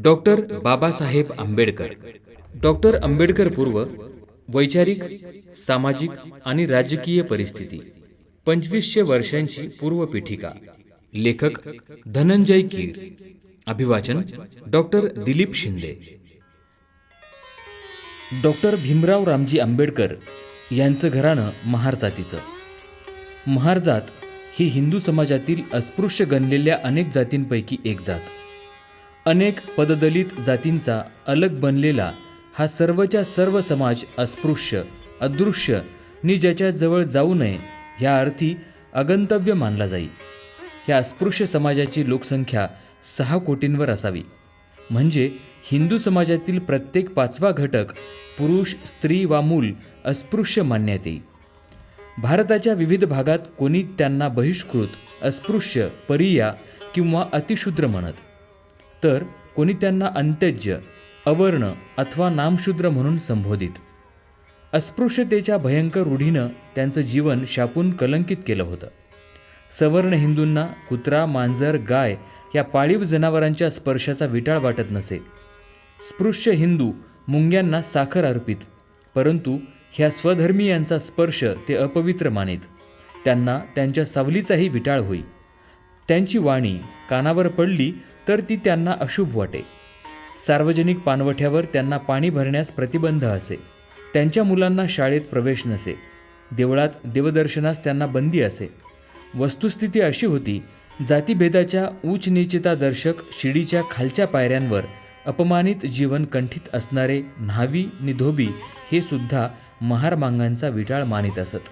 Doctor Babasaheb Ambedkar. Doctor Ambedkar पूर्व वैचारिक सामाजिक आणि राजकीय परिस्थिती. पंचवीसशे वर्षांची पूर्वपीठिका. लेखक धनंजय कीर अभिवाचन डॉक्टर दिलीप शिंदे. डॉक्टर भीमराव रामजी आंबेडकर यांचं घराणं महार जातीचं. महार जात ही हिंदू समाजातील अस्पृश्य गणलेल्या अनेक जातींपैकी एक जात. अनेक पददलित जातींचा अलग बनलेला हा सर्वच्या सर्व समाज अस्पृश्य अदृश्य नि ज्याच्याजवळ जाऊ नये ह्या अर्थी अगंतव्य मानला जाई. ह्या अस्पृश्य समाजाची लोकसंख्या सहा कोटींवर असावी. म्हणजे हिंदू समाजातील प्रत्येक पाचवा घटक पुरुष स्त्री वा मूल अस्पृश्य मानण्यात येईल भारताच्या विविध भागात कोणी त्यांना बहिष्कृत अस्पृश्य परिया किंवा अतिशूद्र म्हणत. तर कोणी त्यांना अंत्यज्य अवर्ण अथवा नामशूद्र म्हणून संबोधित. अस्पृश्यतेच्या भयंकर रूढीनं त्यांचं जीवन शापून कलंकित केलं होतं. सवर्ण हिंदूंना कुत्रा मांजर गाय या पाळीव जनावरांच्या स्पर्शाचा विटाळ वाटत नसे. स्पृश्य हिंदू मुंग्यांना साखर अर्पित परंतु ह्या स्वधर्मीयांचा स्पर्श ते अपवित्र मानित. त्यांना त्यांच्या सावलीचाही विटाळ होई. त्यांची वाणी कानावर पडली तर ती त्यांना अशुभ वाटे. सार्वजनिक पानवठ्यावर त्यांना पाणी भरण्यास प्रतिबंध असे. त्यांच्या मुलांना शाळेत प्रवेश नसे. देवळात देवदर्शनास त्यांना बंदी असे. वस्तुस्थिती अशी होती जातीभेदाच्या उच्च शिडीच्या खालच्या पायऱ्यांवर अपमानित जीवन कंठित असणारे न्हावी निधोबी हे सुद्धा महारमांगांचा विटाळ मानित असत.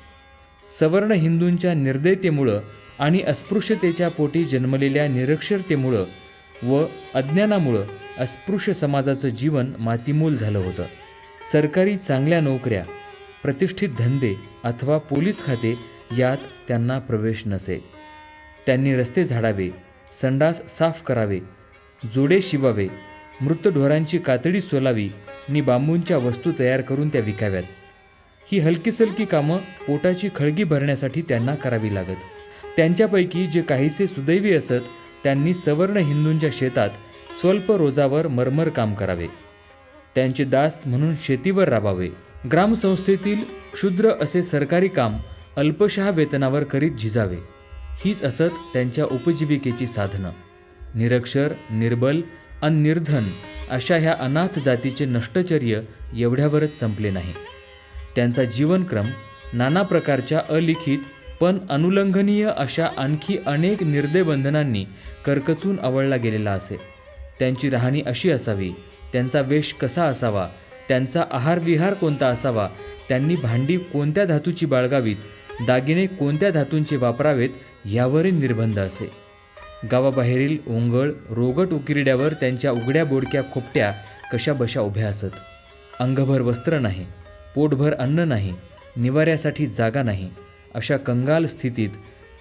सवर्ण हिंदूंच्या निर्दयतेमुळं आणि अस्पृश्यतेच्या पोटी जन्मलेल्या निरक्षरतेमुळं व अज्ञानामुळं अस्पृश्य समाजाचं जीवन मातीमूल झालं होतं. सरकारी चांगल्या नोकऱ्या प्रतिष्ठित धंदे अथवा पोलीस खाते यात त्यांना प्रवेश नसे. त्यांनी रस्ते झाडावे संडास साफ करावे जोडे शिवावे मृत ढोरांची कातडी सोलावी नि बांबूंच्या वस्तू तयार करून त्या विकाव्यात. ही हलकीसलकी कामं पोटाची खळगी भरण्यासाठी त्यांना करावी लागत. त्यांच्यापैकी जे काहीसे सुदैवी असत त्यांनी सवर्ण हिंदूंच्या शेतात स्वल्प रोजावर मरमर काम करावे. त्यांचे दास म्हणून शेतीवर राबावे. ग्रामसंस्थेतील क्षुद्र असे सरकारी काम अल्पशहा वेतनावर करीत झिजावे. हीच असत त्यांच्या उपजीविकेची साधनं. निरक्षर निर्बल आणि निर्धन अशा ह्या अनाथ जातीचे नष्टचर्य एवढ्यावरच संपले नाही. त्यांचा जीवनक्रम नाना प्रकारच्या अलिखित पण अनुलंघनीय अशा आणखी अनेक निर्दय बंधनांनी करकचून आवळला गेलेला असे. त्यांची राहणी अशी असावी त्यांचा वेश कसा असावा त्यांचा आहारविहार कोणता असावा त्यांनी भांडी कोणत्या धातूची बाळगावीत दागिने कोणत्या धातूंचे वापरावेत यावरही निर्बंध असे. गावाबाहेरील ओंगळ रोगट उकिरड्यावर त्यांच्या उघड्या बोडक्या खोपट्या कशा बशा उभ्या असत. अंगभर वस्त्र नाही पोटभर अन्न नाही निवाऱ्यासाठी जागा नाही. अशा कंगाल स्थितीत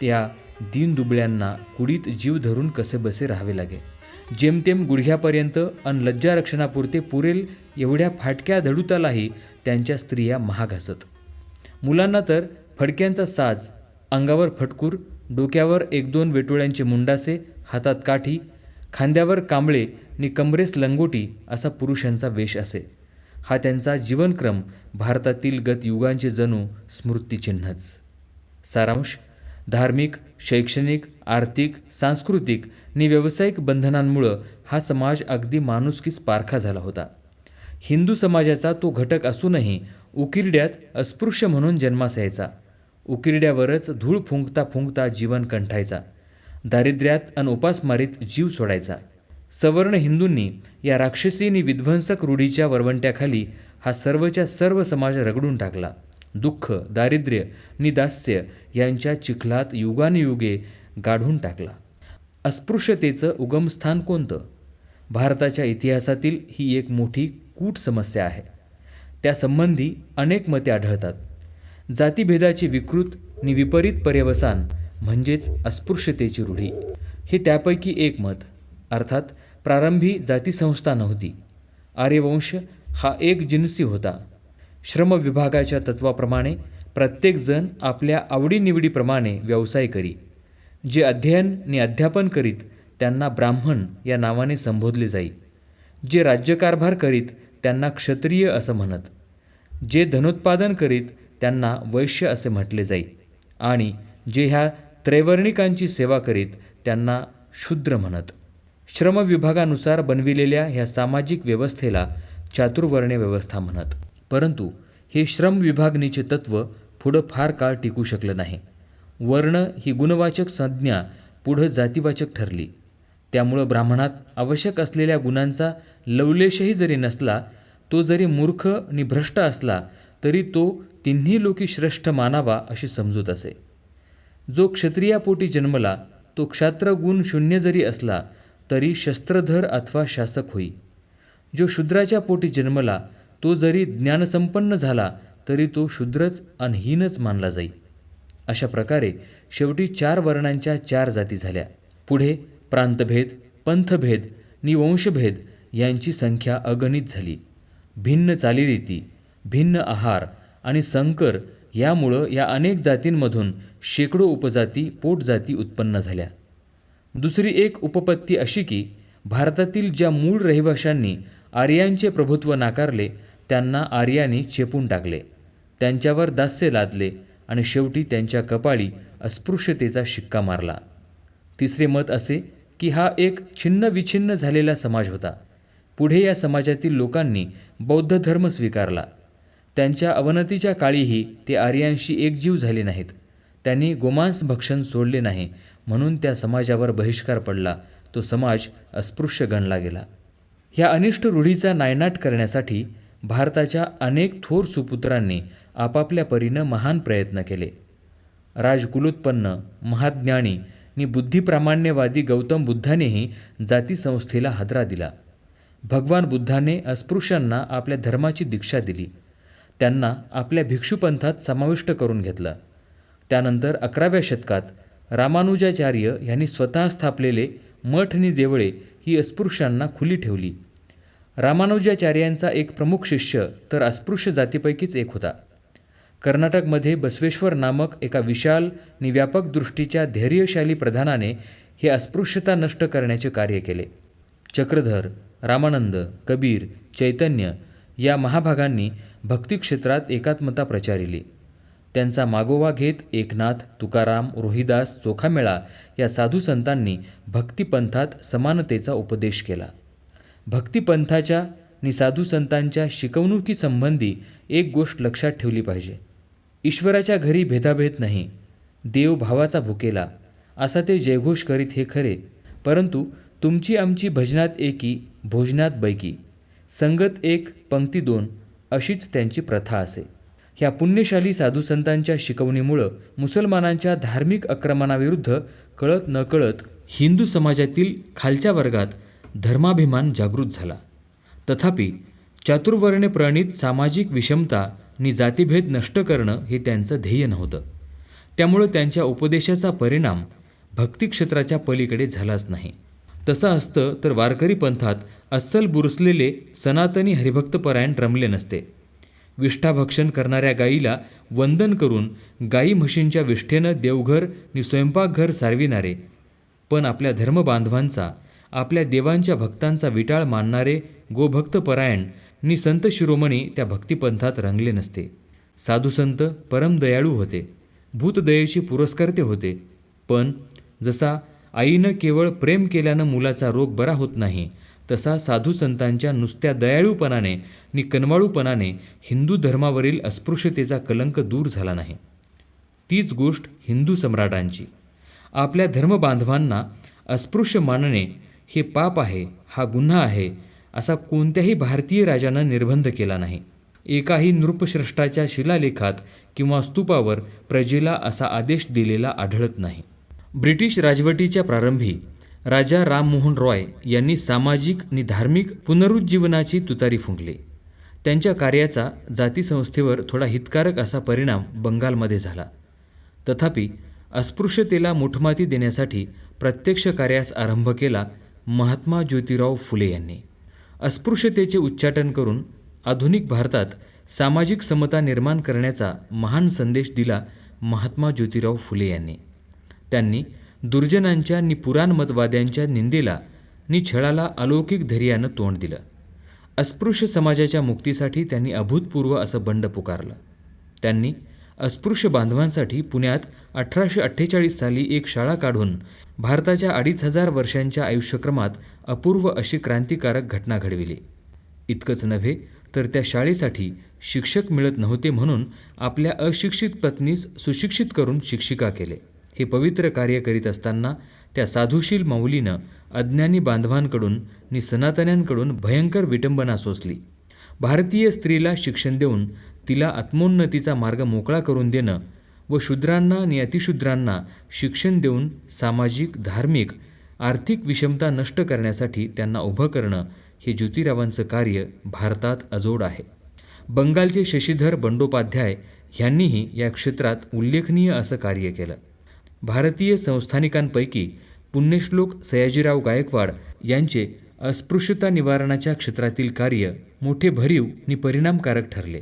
त्या दीनदुबळ्यांना कुडीत जीव धरून कसे बसे राहावे लागे? जेमतेम गुडघ्यापर्यंत अन लज्जारक्षणापुरते पुरेल एवढ्या फाटक्या धडुतालाही त्यांच्या स्त्रिया महाग असत मुलांना तर फडक्यांचा साज अंगावर फटकूर डोक्यावर एक दोन वेटोळ्यांचे मुंडासे हातात काठी खांद्यावर कांबळे नि कमरेस लंगोटी असा पुरुषांचा वेश असे. हा त्यांचा जीवनक्रम भारतातील गतयुगांचे जणू स्मृतिचिन्हच. सारांश धार्मिक शैक्षणिक आर्थिक सांस्कृतिक आणि व्यावसायिक बंधनांमुळं हा समाज अगदी माणुसकीस पारखा झाला होता. हिंदू समाजाचा तो घटक असूनही उकिरड्यात अस्पृश्य म्हणून जन्मास यायचा. उकिरड्यावरच धूळ फुंकता फुंकता जीवन कंठायचा. दारिद्र्यात अन उपासमारीत जीव सोडायचा. सवर्ण हिंदूंनी या राक्षसीनी विध्वंसक रूढीच्या वरवंट्याखाली हा सर्वच्या सर्व समाज रगडून टाकला. दुःख दारिद्र्य निदास्य यांच्या चिखलात युगानुयुगे गाढून टाकला. अस्पृश्यतेचं उगमस्थान कोणतं? भारताच्या इतिहासातील ही एक मोठी कूट समस्या आहे. त्यासंबंधी अनेक मते आढळतात. जातीभेदाचे विकृत नि विपरीत पर्यवसान म्हणजेच अस्पृश्यतेची रूढी. हे त्यापैकी एक मत. अर्थात प्रारंभी जातीसंस्था नव्हती. आर्यवंश हा एक जिन्सी होता. श्रमविभागाच्या तत्वाप्रमाणे प्रत्येकजण आपल्या आवडीनिवडीप्रमाणे व्यवसाय करी. जे अध्ययन आणि अध्यापन करीत त्यांना ब्राह्मण या नावाने संबोधले जाई. जे राज्यकारभार करीत त्यांना क्षत्रिय असं म्हणत. जे धनोत्पादन करीत त्यांना वैश्य असे म्हटले जाई. आणि जे ह्या त्रैवर्णिकांची सेवा करीत त्यांना शूद्र म्हणत. श्रमविभागानुसार बनविलेल्या ह्या सामाजिक व्यवस्थेला चातुर्वर्ण्य व्यवस्था म्हणत. परंतु हे श्रम विभागणीचे तत्व पुढं फार काळ टिकू शकलं नाही. वर्ण ही गुणवाचक संज्ञा पुढं जातीवाचक ठरली. त्यामुळं ब्राह्मणात आवश्यक असलेल्या गुणांचा लवलेशही जरी नसला तो जरी मूर्ख आणि भ्रष्ट असला तरी तो तिन्ही लोकी श्रेष्ठ मानावा अशी समजूत असे. जो क्षत्रियापोटी जन्मला तो क्षात्रगुण शून्य जरी असला तरी शस्त्रधर अथवा शासक होई. जो शूद्राच्या पोटी जन्मला तो जरी ज्ञानसंपन्न झाला तरी तो शूद्रच अनहीनच मानला जाई. अशा प्रकारे शेवटी चार वर्णांच्या चार जाती झाल्या. पुढे प्रांतभेद पंथभेद निवंशभेद यांची संख्या अगणित झाली. भिन्न चालीरीती भिन्न आहार आणि संकर यामुळं या अनेक जातींमधून शेकडो उपजाती पोटजाती उत्पन्न झाल्या. दुसरी एक उपपत्ती अशी की भारतातील ज्या मूळ रहिवाशांनी आर्यांचे प्रभुत्व नाकारले त्यांना आर्याने चेपून टाकले. त्यांच्यावर दास्य लादले आणि शेवटी त्यांच्या कपाळी अस्पृश्यतेचा शिक्का मारला. तिसरे मत असे की हा एक छिन्न विछिन्न झालेला समाज होता. पुढे या समाजातील लोकांनी बौद्ध धर्म स्वीकारला. त्यांच्या अवनतीच्या काळीही ते आर्यांशी एकजीव झाले नाहीत. त्यांनी गोमांस भक्षण सोडले नाही म्हणून त्या समाजावर बहिष्कार पडला. तो समाज अस्पृश्य गणला गेला. ह्या अनिष्ट रूढीचा नायनाट करण्यासाठी भारताच्या अनेक थोर सुपुत्रांनी आपापल्या परीनं महान प्रयत्न केले. राजकुलोत्पन्न महाज्ञानी नि बुद्धिप्रामाण्यवादी गौतम बुद्धानेही जातीसंस्थेला हादरा दिला. भगवान बुद्धाने अस्पृश्यांना आपल्या धर्माची दीक्षा दिली. त्यांना आपल्या भिक्षुपंथात समाविष्ट करून घेतलं. त्यानंतर अकराव्या शतकात रामानुजाचार्य यांनी स्वतः स्थापलेले मठ आणि देवळे ही अस्पृश्यांना खुली ठेवली. रामानुजाचार्यांचा एक प्रमुख शिष्य तर अस्पृश्य जातीपैकीच एक होता. कर्नाटकमध्ये बसवेश्वर नामक एका विशाल आणि व्यापक दृष्टीच्या धैर्यशाली प्रधानाने हे अस्पृश्यता नष्ट करण्याचे कार्य केले. चक्रधर रामानंद कबीर चैतन्य या महाभागांनी भक्तिक्षेत्रात एकात्मता प्रचारिली. त्यांचा मागोवा घेत एकनाथ तुकाराम रोहिदास चोखामेळा या साधू संतांनी भक्तिपंथात समानतेचा उपदेश केला. भक्तिपंथाच्या आणि साधू संतांच्या शिकवणुकीसंबंधी एक गोष्ट लक्षात ठेवली पाहिजे. ईश्वराच्या घरी भेदाभेद नाही. देव भावाचा भुकेला. असा ते जयघोष करीत हे खरे. परंतु तुमची आमची भजनात एकी भोजनात बैकी. संगत एक पंक्ती दोन अशीच त्यांची प्रथा असे. ह्या पुण्यशाली साधूसंतांच्या शिकवणीमुळं मुसलमानांच्या धार्मिक आक्रमणाविरुद्ध कळत नकळत हिंदू समाजातील खालच्या वर्गात धर्माभिमान जागृत झाला. तथापि चातुर्वर्ण्य प्रणित सामाजिक विषमता आणि जातीभेद नष्ट करणं हे त्यांचं ध्येय नव्हतं. त्यामुळं त्यांच्या उपदेशाचा परिणाम भक्तिक्षेत्राच्या पलीकडे झालाच नाही. तसं असतं तर वारकरी पंथात अस्सल बुरसलेले सनातनी हरिभक्तपरायण रमले नसते. विष्ठाभक्षण करणाऱ्या गायीला वंदन करून गायी म्हशींच्या विष्ठेनं देवघर आणि स्वयंपाकघर सारविणारे. पण आपल्या धर्मबांधवांचा आपल्या देवांच्या भक्तांचा विटाळ मानणारे गोभक्तपरायण नि संत शिरोमणी त्या भक्तिपंथात रंगले नसते. साधुसंत परमदयाळू होते. भूतदयेचे पुरस्कर्ते होते. पण जसा आईनं केवळ प्रेम केल्यानं मुलाचा रोग बरा होत नाही तसा साधू संतांच्या नुसत्या दयाळूपणाने नि कनवाळूपणाने हिंदू धर्मावरील अस्पृश्यतेचा कलंक दूर झाला नाही. तीच गोष्ट हिंदू सम्राटांची. आपल्या धर्मबांधवांना अस्पृश्य मानणे हे पाप आहे हा गुन्हा आहे असा कोणत्याही भारतीय राजानं निर्बंध केला नाही. एकाही नृपश्रेष्ठाच्या शिलालेखात किंवा स्तूपावर प्रजेला असा आदेश दिलेला आढळत नाही. ब्रिटिश राजवटीच्या प्रारंभी राजा राममोहन रॉय यांनी सामाजिक आणि धार्मिक पुनरुज्जीवनाची तुतारी फुंकली. त्यांच्या कार्याचा जातीसंस्थेवर थोडा हितकारक असा परिणाम बंगालमध्ये झाला. तथापि अस्पृश्यतेला मुठमाती देण्यासाठी प्रत्यक्ष कार्यास आरंभ केला महात्मा ज्योतिराव फुले यांनी. अस्पृश्यतेचे उच्चाटन करून आधुनिक भारतात सामाजिक समता निर्माण करण्याचा महान संदेश दिला महात्मा ज्योतिराव फुले यांनी. त्यांनी दुर्जनांच्या नि पुराणमतवाद्यांच्या निंदेला नि छळाला अलौकिक धैर्यानं तोंड दिलं. अस्पृश्य समाजाच्या मुक्तीसाठी त्यांनी अभूतपूर्व असं बंड पुकारलं. त्यांनी अस्पृश्य बांधवांसाठी पुण्यात अठराशे अठ्ठेचाळीस साली एक शाळा काढून भारताच्या अडीच हजार वर्षांच्या आयुष्यक्रमात अपूर्व अशी क्रांतिकारक घटना घडविली. इतकंच नव्हे तर त्या शाळेसाठी शिक्षक मिळत नव्हते म्हणून आपल्या अशिक्षित पत्नीस सुशिक्षित करून शिक्षिका केले. हे पवित्र कार्य करीत असताना त्या साधुशील माऊलीनं अज्ञानी बांधवांकडून नि सनातन्यांकडून भयंकर विटंबना सोसली. भारतीय स्त्रीला शिक्षण देऊन तिला आत्मोन्नतीचा मार्ग मोकळा करून देणं व शूद्रांना आणि अतिशूद्रांना शिक्षण देऊन सामाजिक धार्मिक आर्थिक विषमता नष्ट करण्यासाठी त्यांना उभं करणं हे ज्योतिरावांचं कार्य भारतात अजोड आहे. बंगालचे शशीधर बंडोपाध्याय ह्यांनीही या क्षेत्रात उल्लेखनीय असं कार्य केलं. भारतीय संस्थानिकांपैकी पुण्यश्लोक सयाजीराव गायकवाड यांचे अस्पृश्यता निवारणाच्या क्षेत्रातील कार्य मोठे भरीव आणि परिणामकारक ठरले.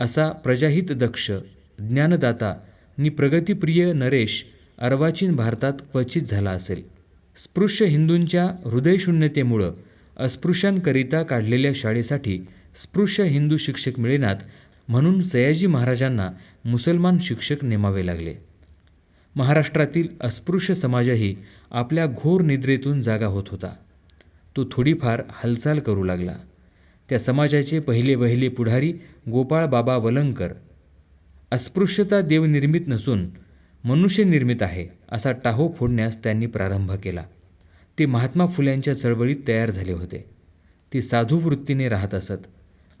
असा प्रजाहित दक्ष ज्ञानदाता नि प्रगतिप्रिय नरेश अर्वाचीन भारतात क्वचित झाला असेल. स्पृश्य हिंदूंच्या हृदयशून्यतेमुळं अस्पृश्यांकरिता काढलेल्या शाळेसाठी स्पृश्य हिंदू शिक्षक मिळेनात म्हणून सयाजी महाराजांना मुसलमान शिक्षक नेमावे लागले. महाराष्ट्रातील अस्पृश्य समाजही आपल्या घोर निद्रेतून जागा होत होता. तो थोडीफार हालचाल करू लागला. त्या समाजाचे पहिले वहिले पुढारी गोपाळ बाबा वलंकर अस्पृश्यता देवनिर्मित नसून मनुष्यनिर्मित आहे असा टाहो फोडण्यास त्यांनी प्रारंभ केला. ते महात्मा फुल्यांच्या चळवळीत तयार झाले होते. ते साधू वृत्तीने राहत असत.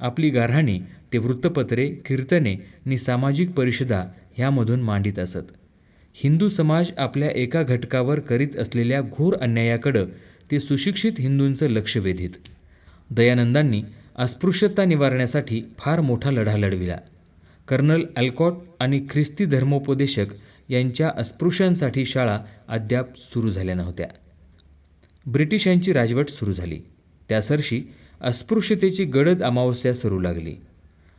आपली गाऱ्हाणी ते वृत्तपत्रे कीर्तने आणि सामाजिक परिषदा ह्यामधून मांडित असत. हिंदू समाज आपल्या एका घटकावर करीत असलेल्या घोर अन्यायाकडं ते सुशिक्षित हिंदूंचं लक्ष वेधित. दयानंदांनी अस्पृश्यता निवारण्यासाठी फार मोठा लढा लढविला. कर्नल अल्कॉट आणि ख्रिस्ती धर्मोपदेशक यांच्या अस्पृश्यांसाठी शाळा अद्याप सुरू झाल्या नव्हत्या. ब्रिटिशांची राजवट सुरू झाली. त्यासरशी अस्पृश्यतेची गडद अमावस्या सरू लागली.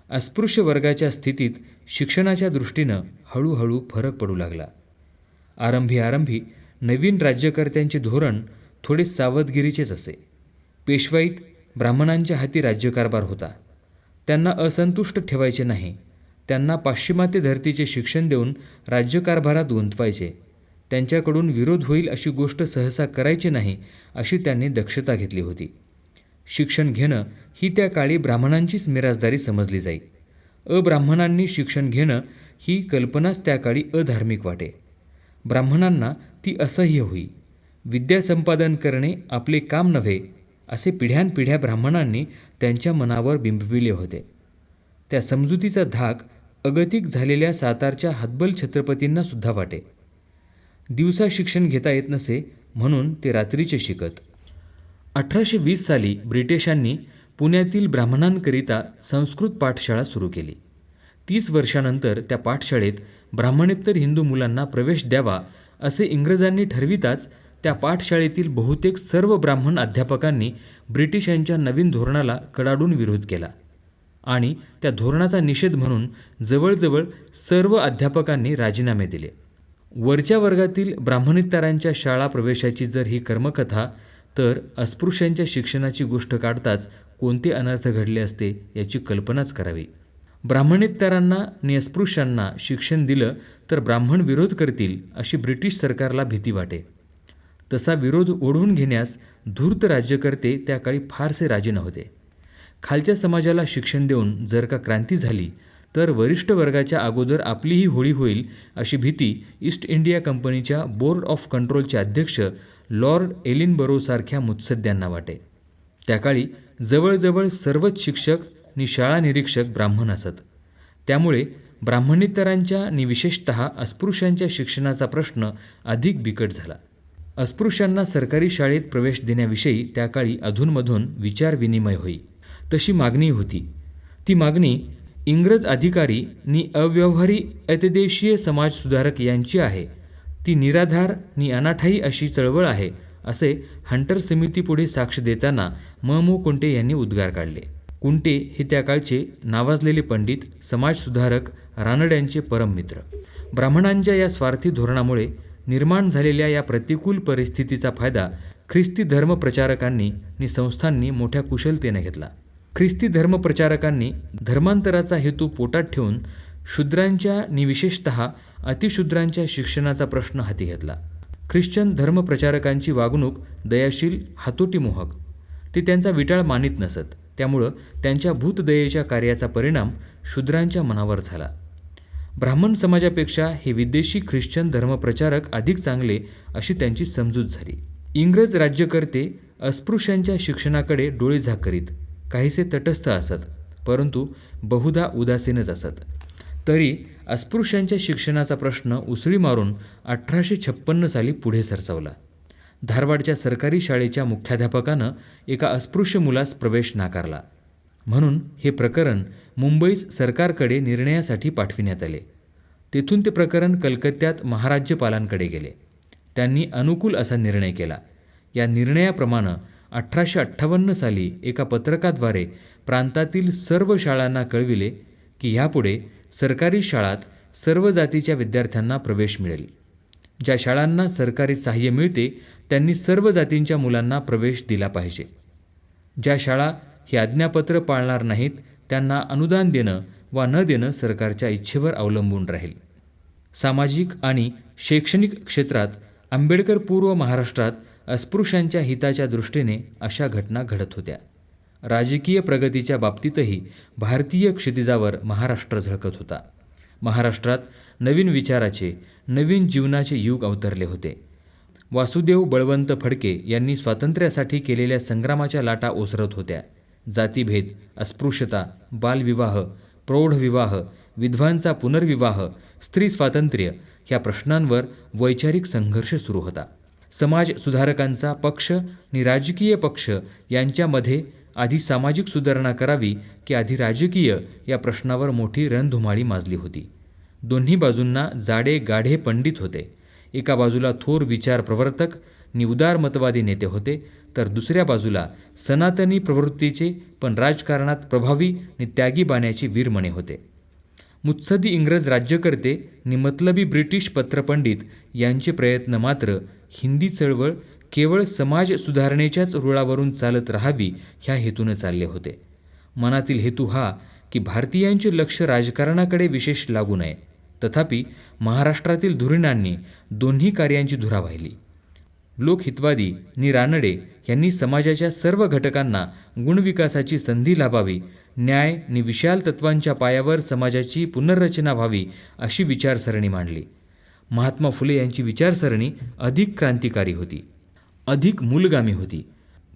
अस्पृश्य वर्गाच्या स्थितीत शिक्षणाच्या दृष्टीनं हळूहळू फरक पडू लागला. आरंभी आरंभी नवीन राज्यकर्त्यांचे धोरण थोडे सावधगिरीचेच असे. पेशवाईत ब्राह्मणांच्या हाती राज्यकारभार होता. त्यांना असंतुष्ट ठेवायचे नाही. त्यांना पाश्चिमात्य धर्तीचे शिक्षण देऊन राज्यकारभारात गुंतवायचे. त्यांच्याकडून विरोध होईल अशी गोष्ट सहसा करायची नाही अशी त्यांनी दक्षता घेतली होती. शिक्षण घेणं ही त्या काळी ब्राह्मणांचीच मिराजदारी समजली जाई. अब्राह्मणांनी शिक्षण घेणं ही कल्पनाच त्या काळी अधार्मिक वाटे. ब्राह्मणांना ती असह्य होई. विद्या संपादन करणे आपले काम नव्हे असे पिढ्यानपिढ्या ब्राह्मणांनी त्यांच्या मनावर बिंबविले होते. त्या समजुतीचा धाक अगतिक झालेल्या सातारच्या हातबल छत्रपतींना सुद्धा वाटे. दिवसा शिक्षण घेता येत नसे म्हणून ते रात्रीचे शिकत. अठराशे वीस साली ब्रिटिशांनी पुण्यातील ब्राह्मणांकरिता संस्कृत पाठशाळा सुरू केली. तीस वर्षानंतर त्या पाठशाळेत ब्राह्मणेतर हिंदू मुलांना प्रवेश द्यावा असे इंग्रजांनी ठरविताच त्या पाठशाळेतील बहुतेक सर्व ब्राह्मण अध्यापकांनी ब्रिटिशांच्या नवीन धोरणाला कडाडून विरोध केला. आणि त्या धोरणाचा निषेध म्हणून जवळजवळ सर्व अध्यापकांनी राजीनामे दिले. वरच्या वर्गातील ब्राह्मणेतरांच्या शाळा प्रवेशाची जर ही कर्मकथा तर अस्पृश्यांच्या शिक्षणाची गोष्ट काढताच कोणते अनर्थ घडले असते याची कल्पनाच करावी. ब्राह्मणेतरांना आणि अस्पृश्यांना शिक्षण दिलं तर ब्राह्मण विरोध करतील अशी ब्रिटिश सरकारला भीती वाटे. तसा विरोध ओढवून घेण्यास धूर्त राज्यकर्ते त्या काळी फारसे राजी नव्हते खालच्या समाजाला शिक्षण देऊन जर का क्रांती झाली तर वरिष्ठ वर्गाच्या अगोदर आपलीही होळी होईल अशी भीती ईस्ट इंडिया कंपनीच्या बोर्ड ऑफ कंट्रोलचे अध्यक्ष लॉर्ड एलिनबरोसारख्या मुत्सद्यांना वाटे. त्याकाळी जवळजवळ सर्वच शिक्षक नि शाळा निरीक्षक ब्राह्मण असत. त्यामुळे ब्राह्मणेतरांच्या नि विशेषतः अस्पृश्यांच्या शिक्षणाचा प्रश्न अधिक बिकट झाला. अस्पृश्यांना सरकारी शाळेत प्रवेश देण्याविषयी त्या काळी अधूनमधून विचारविनिमय होई. तशी मागणी होती. ती मागणी इंग्रज अधिकारी नि अव्यवहारी अतिदेशीय समाजसुधारक यांची आहे. ती निराधार नि अनाठाई अशी चळवळ आहे असे हंटर समितीपुढे साक्ष देताना म. मो. कुंटे यांनी उद्गार काढले. कुंटे हे त्या काळचे नावाजलेले पंडित समाजसुधारक रानड्यांचे परममित्र ब्राह्मणांच्या या स्वार्थी धोरणामुळे निर्माण झालेल्या या प्रतिकूल परिस्थितीचा फायदा ख्रिस्ती धर्मप्रचारकांनी नि संस्थांनी मोठ्या कुशलतेने घेतला. ख्रिस्ती धर्मप्रचारकांनी धर्मांतराचा हेतू पोटात ठेवून शूद्रांच्या नि विशेषत अतिशूद्रांच्या शिक्षणाचा प्रश्न हाती घेतला. ख्रिश्चन धर्मप्रचारकांची वागणूक दयाशील हातोटीमोहक. ते त्यांचा विटाळ मानित नसत. त्यामुळं त्यांच्या भूतदयेच्या कार्याचा परिणाम शूद्रांच्या मनावर झाला. ब्राह्मण समाजापेक्षा हे विदेशी ख्रिश्चन धर्मप्रचारक अधिक चांगले अशी त्यांची समजूत झाली. इंग्रज राज्यकर्ते अस्पृश्यांच्या शिक्षणाकडे डोळे झाकरीत. काहीसे तटस्थ असत परंतु बहुधा उदासीनच असत. तरी अस्पृश्यांच्या शिक्षणाचा प्रश्न उसळी मारून अठराशे छप्पन्न साली पुढे सरसावला. धारवाडच्या सरकारी शाळेच्या मुख्याध्यापकानं एका अस्पृश्य मुलास प्रवेश नाकारला. म्हणून हे प्रकरण मुंबईस सरकारकडे निर्णयासाठी पाठविण्यात आले. तेथून ते प्रकरण कलकत्त्यात महाराज्यपालांकडे गेले. त्यांनी अनुकूल असा निर्णय केला. या निर्णयाप्रमाणे अठराशे अठ्ठावन्न साली एका पत्रकाद्वारे प्रांतातील सर्व शाळांना कळविले की ह्यापुढे सरकारी शाळात सर्व जातीच्या विद्यार्थ्यांना प्रवेश मिळेल. ज्या शाळांना सरकारी सहाय्य मिळते त्यांनी सर्व जातींच्या मुलांना प्रवेश दिला पाहिजे. ज्या शाळा हे आज्ञापत्र पाळणार नाहीत त्यांना अनुदान देणं वा न देणं सरकारच्या इच्छेवर अवलंबून राहील. सामाजिक आणि शैक्षणिक क्षेत्रात आंबेडकर पूर्व महाराष्ट्रात अस्पृश्यांच्या हिताच्या दृष्टीने अशा घटना घडत होत्या. राजकीय प्रगतीच्या बाबतीतही भारतीय क्षितिजावर महाराष्ट्र झळकत होता. महाराष्ट्रात नवीन विचाराचे नवीन जीवनाचे युग अवतरले होते. वासुदेव बळवंत फडके यांनी स्वातंत्र्यासाठी केलेल्या संग्रामाच्या लाटा ओसरत होत्या. जातीभेद अस्पृश्यता बालविवाह प्रौढविवाह विधवांचा पुनर्विवाह स्त्री स्वातंत्र्य ह्या प्रश्नांवर वैचारिक संघर्ष सुरू होता. समाज सुधारकांचा पक्ष आणि राजकीय पक्ष यांच्यामध्ये आधी सामाजिक सुधारणा करावी की आधी राजकीय या प्रश्नावर मोठी रणधुमाळी माजली होती. दोन्ही बाजूंना जाडे गाढे पंडित होते. एका बाजूला थोर विचार प्रवर्तक नि उदारमतवादी नेते होते तर दुसऱ्या बाजूला सनातनी प्रवृत्तीचे पण राजकारणात प्रभावी आणि त्यागी बाण्याचे वीरमणे होते. मुत्सदी इंग्रज राज्यकर्ते नि मतलबी ब्रिटिश पत्रपंडित यांचे प्रयत्न मात्र हिंदी चळवळ केवळ समाज सुधारणेच्याच रुळावरून चालत राहावी ह्या हेतूनं चालले होते. मनातील हेतू हा की भारतीयांचे लक्ष राजकारणाकडे विशेष लागू नये. तथापि महाराष्ट्रातील धुरीणांनी दोन्ही कार्यांची धुरा वाहिली. लोकहितवादी नि रानडे यांनी समाजाच्या सर्व घटकांना गुणविकासाची संधी लाभावी न्याय नि विशाल तत्वांच्या पायावर समाजाची पुनर्रचना व्हावी अशी विचारसरणी मांडली. महात्मा फुले यांची विचारसरणी अधिक क्रांतिकारी होती. अधिक मूलगामी होती.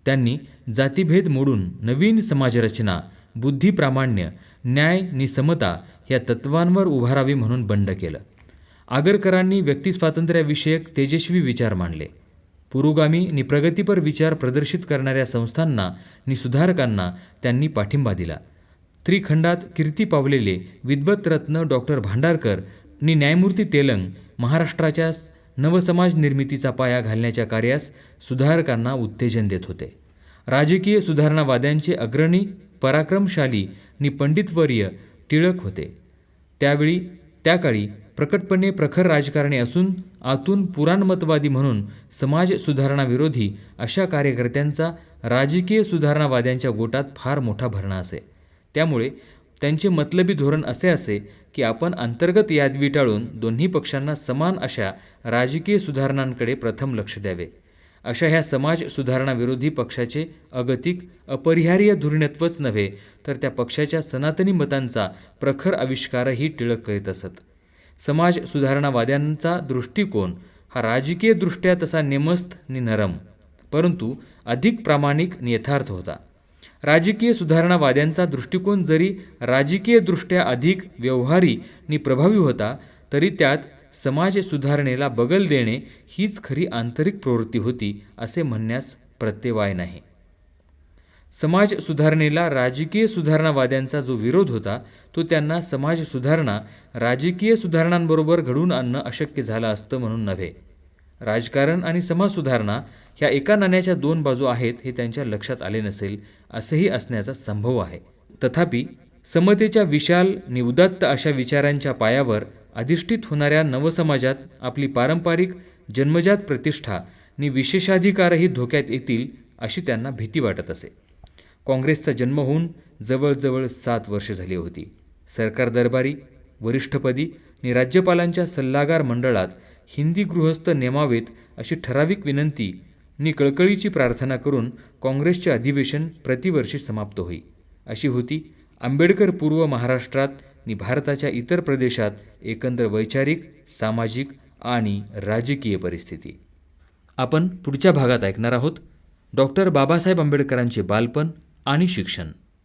त्यांनी जातीभेद मोडून नवीन समाजरचना बुद्धिप्रामाण्य न्याय नि समता या तत्वांवर उभारावी म्हणून बंड केलं. आगरकरांनी व्यक्तिस्वातंत्र्याविषयक तेजस्वी विचार मांडले. पुरोगामी नि प्रगतीपर विचार प्रदर्शित करणाऱ्या संस्थांना नि सुधारकांना त्यांनी पाठिंबा दिला. त्रिखंडात कीर्ती पावलेले विद्वतरत्न डॉक्टर भांडारकर नि न्यायमूर्ती तेलंग महाराष्ट्राच्या नवसमाज निर्मितीचा पाया घालण्याच्या कार्यास सुधारकांना उत्तेजन देत होते. राजकीय सुधारणावाद्यांचे अग्रणी पराक्रमशाली नि पंडितवर्य टिळक होते. त्यावेळी त्या काळी प्रकटपणे प्रखर राजकारणी असून आतून पुराणमतवादी म्हणून समाज सुधारणाविरोधी अशा कार्यकर्त्यांचा राजकीय सुधारणावाद्यांच्या गोटात फार मोठा भरणा असे. त्यामुळे त्यांचे मतलबी धोरण असे असे की आपण अंतर्गत यादवी टाळून दोन्ही पक्षांना समान अशा राजकीय सुधारणांकडे प्रथम लक्ष द्यावे. अशा ह्या समाज सुधारणाविरोधी पक्षाचे अगतिक अपरिहार्य धुरीणत्वच नव्हे तर त्या पक्षाच्या सनातनी मतांचा प्रखर आविष्कारही टिळक करीत असत. समाज सुधारणावाद्यांचा दृष्टिकोन हा राजकीयदृष्ट्या तसा नेमस्त नि नरम परंतु अधिक प्रामाणिक नि यथार्थ होता. राजकीय सुधारणावाद्यांचा दृष्टिकोन जरी राजकीयदृष्ट्या अधिक व्यवहारी आणि प्रभावी होता तरी त्यात समाज सुधारणेला बगल देणे हीच खरी आंतरिक प्रवृत्ती होती असे म्हणण्यास प्रत्यवाय नाही. समाज सुधारणेला राजकीय सुधारणावाद्यांचा जो विरोध होता तो त्यांना समाज सुधारणा राजकीय सुधारणांबरोबर घडवून आणणं अशक्य झालं असतं म्हणून नव्हे. राजकारण आणि समाज सुधारणा ह्या एका नाण्याच्या दोन बाजू आहेत हे त्यांच्या लक्षात आले नसेल असेही असण्याचा संभव आहे. तथापि समतेच्या विशाल नि उदात्त अशा विचारांच्या पायावर अधिष्ठित होणाऱ्या नवसमाजात आपली पारंपरिक जन्मजात प्रतिष्ठा नि विशेषाधिकारही धोक्यात येतील अशी त्यांना भीती वाटत असे. काँग्रेसचा जन्म होऊन जवळजवळ सात वर्ष झाली होती. सरकार दरबारी वरिष्ठपदी आणि राज्यपालांच्या सल्लागार मंडळात हिंदी गृहस्थ नेमावेत अशी ठराविक विनंती नि कळकळीची प्रार्थना करून काँग्रेसचे अधिवेशन प्रतिवर्षी समाप्त होई. अशी होती आंबेडकर पूर्व महाराष्ट्रात आणि भारताच्या इतर प्रदेशात एकंदर वैचारिक सामाजिक आणि राजकीय परिस्थिती. आपण पुढच्या भागात ऐकणार आहोत डॉक्टर बाबासाहेब आंबेडकरांचे बालपण आणि शिक्षण.